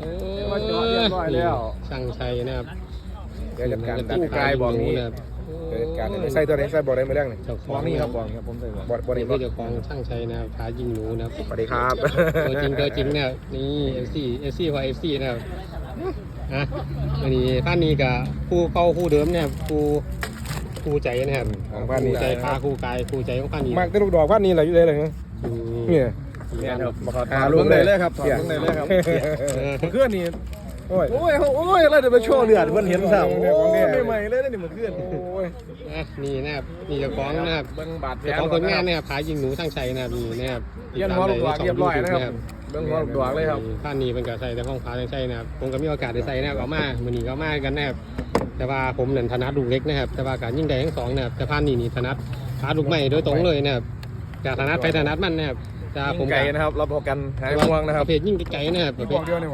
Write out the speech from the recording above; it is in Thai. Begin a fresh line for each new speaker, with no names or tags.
โอ้
มาเจาะเรียบร้อยแล้ว
ช่างชัยนะครับ
เดี๋ยวจัดการ
ตัด
คู่กายบอกนี้
นะครับ
เดี๋ยวจัดการใส่ตัวไหนใส่บอกได้ไหมเรื่องนี่
เจ้าข
บ
อ
องกนี่ครับบอกนี่ครับผมใส่บอก
บอดบอด
นี่
นี่
คือเจ้าของช่างชัยนะครับขายิงหนูนะครับ
สวัสดีครับ
ตัวจริงตัวจริงเนี่ยนี่เอฟซีเอฟซีพอเอฟซีนะครับอะอันนี้ท่านนี้กับคู่เข้าคู่เดิมเนี่ยคู่คู่ใจนะครับ
ของบ้านนี้
คู่ใจพาคู่กายคู่ใจของท่านนี้
มากแต่ลูกดอกพันนี้แหละอยู่เลยเลย
อืม
เนี่ย
เนี่ยครับบอก
หา
ถอด
ลู
ล
ก
ง
เล
เลยยเลยครับถอดลงเลยเลยครับ
เออ
เพื่อนนี่
โอ้ย
โอ้ยโอ้ยแล้วเดี๋ยวไปโชว์เลือดเพื่อนเห็นสาว
เนี่ยของเนี่ย
ใหม่ๆเลยนะนี่มันเพื่อน
โอ้ย
อะนี่นะครับนี่เจ้าของนะครับ
เบิ้งบาดแผล
เจ้าของผลงานนะครับขายยิงหนูช่างชัยนะครับนี่นะครับ
เยี่ยนหัวลูกดอกเรียบร้อยนะครับเบิ้งหัวลูกดอกเลยครับ
ท่านนี้เป็นการใส่แต่ห้องพาช่างชัยนะครับผมก็มีโอกาสได้ใส่นะครับเอามามือนี้ก็เอามากันนะครับแต่ว่าผมเนี่ยถนัดลูกเล็กนะครับ แต่ว่าการยิงใดทั้งสองนะครับแต่พานนี่นี่ถนัดพาลูกใหม่โดยตรงเลยนะครับจากถนัดไปถนัดมันนะครับ จะผม
ไก่นะครับเราพอกันหายห่วงนะครับ
ประเภทยิงไกลๆนะครับประ
บ
เภ
อ
ท
กเดียวเนี่ย